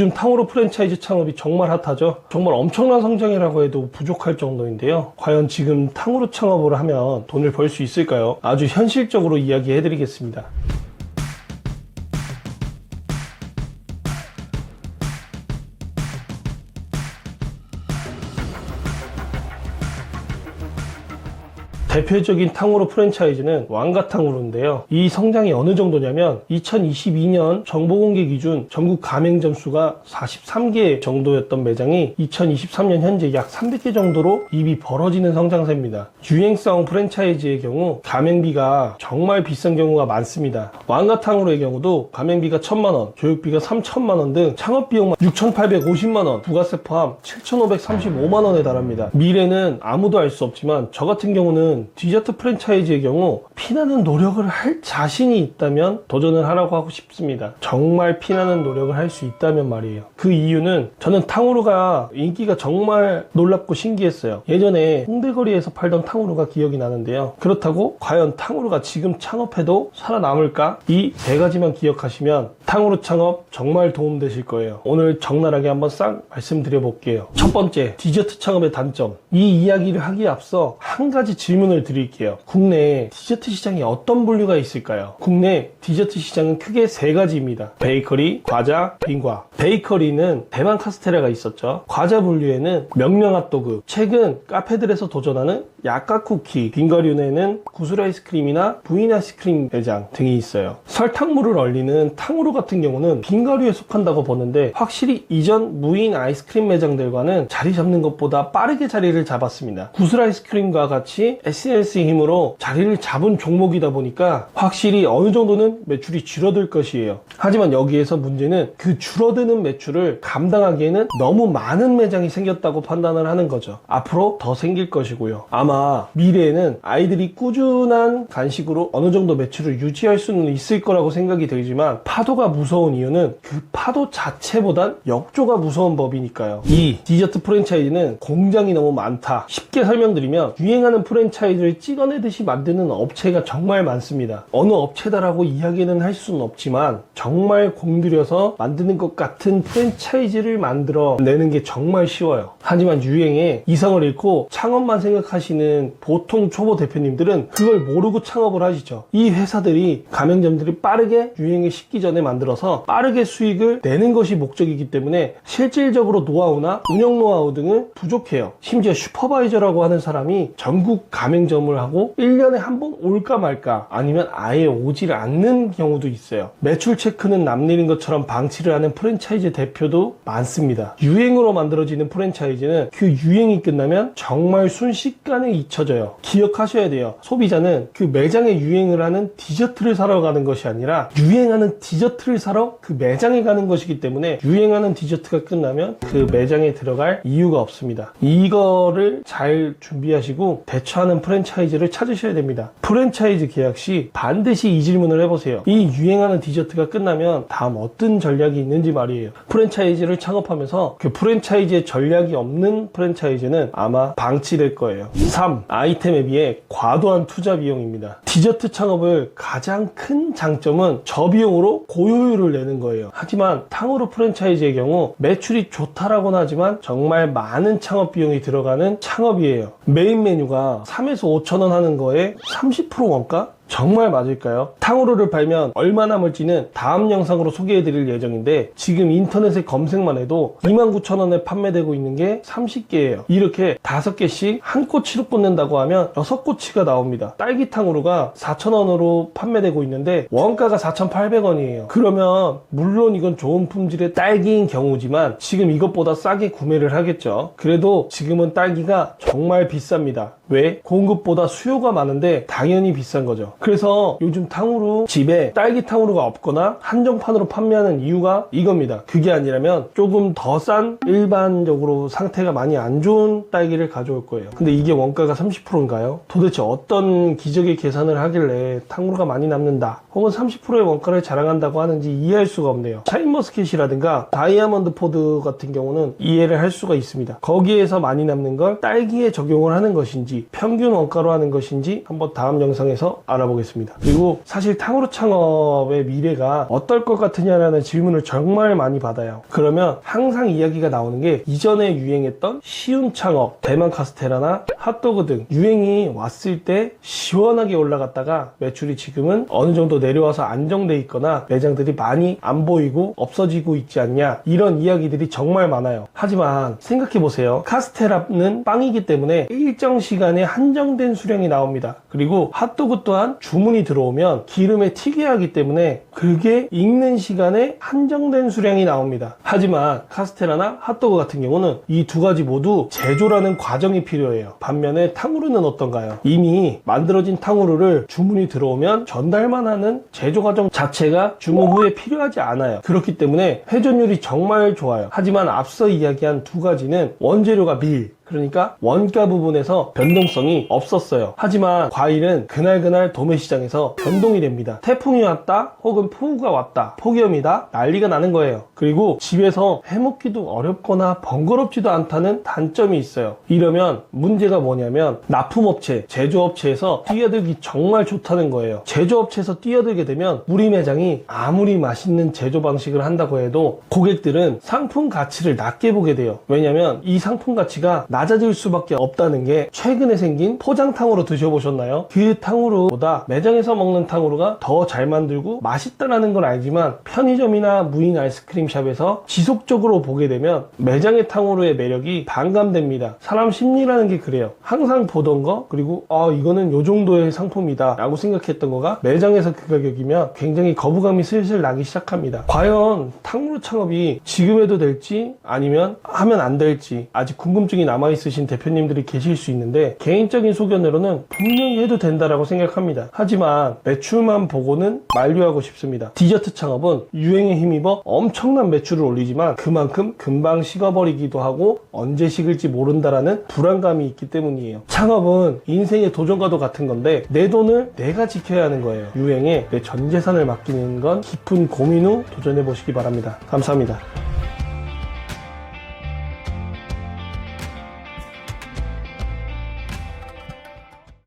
요즘 탕후루 프랜차이즈 창업이 정말 핫하죠. 정말 엄청난 성장이라고 해도 부족할 정도인데요. 과연 지금 탕후루 창업을 하면 돈을 벌 수 있을까요? 아주 현실적으로 이야기해드리겠습니다. 대표적인 탕후루 프랜차이즈는 왕가탕후루인데요. 이 성장이 어느 정도냐면 2022년 정보공개 기준 전국 가맹점 수가 43개 정도였던 매장이 2023년 현재 약 300개 정도로 입이 벌어지는 성장세입니다. 유행성 프랜차이즈의 경우 가맹비가 정말 비싼 경우가 많습니다. 왕가탕후루의 경우도 가맹비가 1천만 원, 교육비가 3천만 원 등 창업 비용만 6,850만 원, 부가세 포함 7,535만 원에 달합니다. 미래는 아무도 알 수 없지만 저 같은 경우는 디저트 프랜차이즈의 경우 피나는 노력을 할 자신이 있다면 도전을 하라고 하고 싶습니다. 정말 피나는 노력을 할 수 있다면 말이에요. 그 이유는 저는 탕후루가 인기가 정말 놀랍고 신기했어요. 예전에 홍대거리에서 팔던 탕후루가 기억이 나는데요. 그렇다고 과연 탕후루가 지금 창업해도 살아남을까? 이 세 가지만 기억하시면 탕후루 창업 정말 도움되실 거예요. 오늘 적나라하게 한번 싹 말씀드려 볼게요. 첫 번째, 디저트 창업의 단점. 이 이야기를 하기에 앞서 한 가지 질문 을 드릴게요. 국내 디저트 시장에 어떤 분류가 있을까요? 국내 디저트 시장은 크게 세 가지입니다. 베이커리, 과자, 빙과. 베이커리는 대만 카스테라가 있었죠. 과자 분류에는 명명 핫도그, 최근 카페들에서 도전하는 약과 쿠키, 빙과류에는 구슬 아이스크림이나 부인 아이스크림 매장 등이 있어요. 설탕물을 얼리는 탕후루 같은 경우는 빙과류에 속한다고 보는데 확실히 이전 무인 아이스크림 매장들과는 자리 잡는 것보다 빠르게 자리를 잡았습니다. 구슬 아이스크림과 같이 의 힘으로 자리를 잡은 종목이다 보니까 확실히 어느 정도는 매출이 줄어들 것이에요. 하지만 여기에서 문제는 그 줄어드는 매출을 감당하기에는 너무 많은 매장이 생겼다고 판단을 하는 거죠. 앞으로 더 생길 것이고요. 아마 미래에는 아이들이 꾸준한 간식으로 어느 정도 매출을 유지할 수는 있을 거라고 생각이 들지만 파도가 무서운 이유는 그 파도 자체보단 역조가 무서운 법이니까요. 이 디저트 프랜차이즈는 공장이 너무 많다. 쉽게 설명드리면 유행하는 프랜차이즈 를 찍어내듯이 만드는 업체가 정말 많습니다. 어느 업체다라고 이야기는 할 수는 없지만 정말 공들여서 만드는 것 같은 프랜차이즈를 만들어 내는 게 정말 쉬워요. 하지만 유행에 이성을 잃고 창업만 생각하시는 보통 초보 대표님들은 그걸 모르고 창업을 하시죠. 이 회사들이 가맹점들이 빠르게 유행에 식기 전에 만들어서 빠르게 수익을 내는 것이 목적이기 때문에 실질적으로 노하우나 운영 노하우 등은 부족해요. 심지어 슈퍼바이저라고 하는 사람이 전국 가맹 점을 하고 1년에 한 번 올까 말까 아니면 아예 오질 않는 경우도 있어요. 매출 체크는 남일인 것처럼 방치를 하는 프랜차이즈 대표도 많습니다. 유행으로 만들어지는 프랜차이즈는 그 유행이 끝나면 정말 순식간에 잊혀져요. 기억하셔야 돼요. 소비자는 그 매장에 유행을 하는 디저트를 사러 가는 것이 아니라 유행하는 디저트를 사러 그 매장에 가는 것이기 때문에 유행하는 디저트가 끝나면 그 매장에 들어갈 이유가 없습니다. 이거를 잘 준비하시고 대처하는 프랜차이즈를 찾으셔야 됩니다. 프랜차이즈 계약 시 반드시 이 질문을 해보세요. 이 유행하는 디저트가 끝나면 다음 어떤 전략이 있는지 말이에요. 프랜차이즈를 창업하면서 그 프랜차이즈의 전략이 없는 프랜차이즈는 아마 방치될 거예요. 3. 아이템에 비해 과도한 투자 비용입니다. 디저트 창업을 가장 큰 장점은 저비용으로 고효율을 내는 거예요. 하지만 탕후루 프랜차이즈의 경우 매출이 좋다라고는 하지만 정말 많은 창업 비용이 들어가는 창업이에요. 메인 메뉴가 3 에서 5천 원 하는 거에 30% 원가? 정말 맞을까요? 탕후루를 팔면 얼마 남을지는 다음 영상으로 소개해 드릴 예정인데 지금 인터넷에 검색만 해도 29,000원에 판매되고 있는 게 30개예요. 이렇게 5개씩 한 꼬치로 꽂는다고 하면 6꼬치가 나옵니다. 딸기 탕후루가 4,000원으로 판매되고 있는데 원가가 4,800원이에요. 그러면 물론 이건 좋은 품질의 딸기인 경우지만 지금 이것보다 싸게 구매를 하겠죠. 그래도 지금은 딸기가 정말 비쌉니다. 왜? 공급보다 수요가 많은데 당연히 비싼 거죠. 그래서 요즘 탕후루 집에 딸기 탕후루가 없거나 한정판으로 판매하는 이유가 이겁니다. 그게 아니라면 조금 더 싼 일반적으로 상태가 많이 안 좋은 딸기를 가져올 거예요. 근데 이게 원가가 30%인가요? 도대체 어떤 기적의 계산을 하길래 탕후루가 많이 남는다 혹은 30%의 원가를 자랑한다고 하는지 이해할 수가 없네요. 샤인머스켓이라든가 다이아몬드 포드 같은 경우는 이해를 할 수가 있습니다. 거기에서 많이 남는 걸 딸기에 적용을 하는 것인지 평균 원가로 하는 것인지 한번 다음 영상에서 알아보겠습니다. 알아보겠습니다. 그리고 사실 탕후루 창업의 미래가 어떨 것 같으냐라는 질문을 정말 많이 받아요. 그러면 항상 이야기가 나오는 게 이전에 유행했던 쉬운 창업, 대만 카스테라나 핫도그 등 유행이 왔을 때 시원하게 올라갔다가 매출이 지금은 어느 정도 내려와서 안정돼 있거나 매장들이 많이 안 보이고 없어지고 있지 않냐 이런 이야기들이 정말 많아요. 하지만 생각해 보세요. 카스테라는 빵이기 때문에 일정 시간에 한정된 수량이 나옵니다. 그리고 핫도그 또한 주문이 들어오면 기름에 튀겨야 하기 때문에 그게 익는 시간에 한정된 수량이 나옵니다. 하지만 카스테라나 핫도그 같은 경우는 이 두 가지 모두 제조라는 과정이 필요해요. 반면에 탕후루는 어떤가요? 이미 만들어진 탕후루를 주문이 들어오면 전달만 하는 제조 과정 자체가 주문 후에 필요하지 않아요. 그렇기 때문에 회전율이 정말 좋아요. 하지만 앞서 이야기한 두 가지는 원재료가 밀, 그러니까 원가 부분에서 변동성이 없었어요. 하지만 과일은 그날그날 도매 시장에서 변동이 됩니다. 태풍이 왔다 혹은 폭우가 왔다 폭염이다 난리가 나는 거예요. 그리고 집에서 해먹기도 어렵거나 번거롭지도 않다는 단점이 있어요. 이러면 문제가 뭐냐면 납품업체, 제조업체에서 뛰어들기 정말 좋다는 거예요. 제조업체에서 뛰어들게 되면 우리 매장이 아무리 맛있는 제조 방식을 한다고 해도 고객들은 상품 가치를 낮게 보게 돼요. 왜냐면 이 상품 가치가 낮아질 수밖에 없다는 게 최근에 생긴 포장탕으로 드셔보셨나요? 그 탕후루보다 매장에서 먹는 탕후루가 더 잘 만들고 맛있다라는 걸 알지만 편의점이나 무인 아이스크림 샵에서 지속적으로 보게 되면 매장의 탕후루의 매력이 반감됩니다. 사람 심리라는 게 그래요. 항상 보던 거 그리고 아 이거는 요 정도의 상품이다 라고 생각했던 거가 매장에서 그 가격이면 굉장히 거부감이 슬슬 나기 시작합니다. 과연 탕후루 창업이 지금 해도 될지 아니면 하면 안 될지 아직 궁금증이 남아 있으신 대표님들이 계실 수 있는데 개인적인 소견으로는 분명히 해도 된다라고 생각합니다. 하지만 매출만 보고는 만류하고 싶습니다. 디저트 창업은 유행에 힘입어 엄청난 매출을 올리지만 그만큼 금방 식어버리기도 하고 언제 식을지 모른다라는 불안감이 있기 때문이에요. 창업은 인생의 도전과도 같은 건데 내 돈을 내가 지켜야 하는 거예요. 유행에 내 전 재산을 맡기는 건 깊은 고민 후 도전해 보시기 바랍니다. 감사합니다.